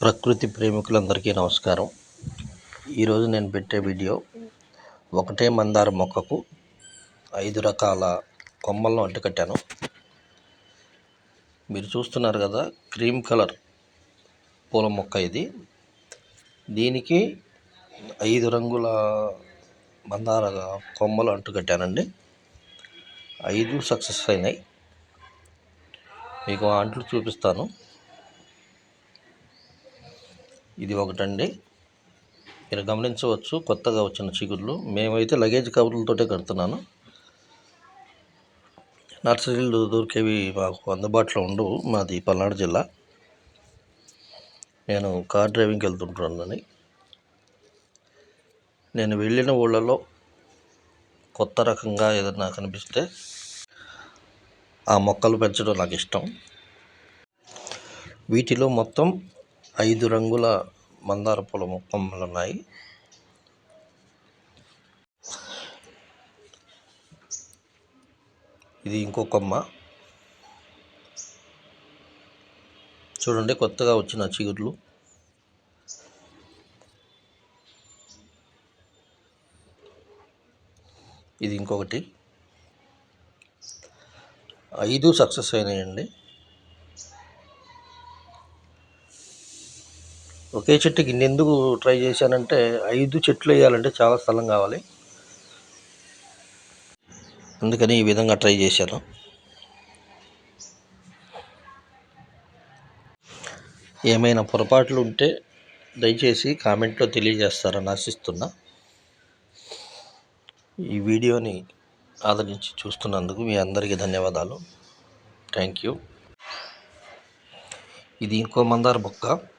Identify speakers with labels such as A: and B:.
A: ప్రకృతి ప్రేమికులందరికీ నమస్కారం. ఈరోజు నేను పెట్టే వీడియో ఒకటే మందార మొక్కకు ఐదు రకాల కొమ్మలను అడ్డుకట్టాను మీరు చూస్తున్నారు కదా క్రీమ్ కలర్ పూల మొక్క ఇది. దీనికి ఐదు రంగుల మందార కొమ్మలు అంటుకట్టానండి ఐదు సక్సెస్ అయినాయి. మీకు ఆ అంట్లు చూపిస్తాను. ఇది ఒకటండి. మీరు గమనించవచ్చు కొత్తగా వచ్చిన చిగుర్లు. మేమైతే లగేజ్ కవర్లతోటే కడుతున్నాను. నర్సరీలు దొరికేవి మాకు అందుబాటులో ఉండవు. మాది పల్నాడు జిల్లా. నేను కార్ డ్రైవింగ్కి వెళ్తుంటున్నానని నేను వెళ్ళిన ఊళ్ళలో కొత్త రకంగా ఏదైనా కనిపిస్తే ఆ మొక్కలు పెంచడం నాకు ఇష్టం. వీటిలో మొత్తం ఐదు రంగుల మందార పూల మొక్కలు ఉన్నాయి ఇది ఇంకో కొమ్మ. చూడండి కొత్తగా వచ్చిన చిగుర్లు. ఇది ఇంకొకటి. ఐదు సక్సెస్ అయినాయండి. ఒకే చెట్టుకి ఎందుకు ట్రై చేశానంటే ఐదు చెట్లు వేయాలంటే చాలా స్థలం కావాలి. అందుకని ఈ విధంగా ట్రై చేశాను. ఏమైనా పొరపాట్లు ఉంటే దయచేసి కామెంట్లో తెలియజేస్తారని ఆశిస్తున్నా. ఈ వీడియోని ఆదరించి చూస్తున్నందుకు మీ అందరికీ ధన్యవాదాలు. Thank you. ఇది ఇంకో మందార మొక్క.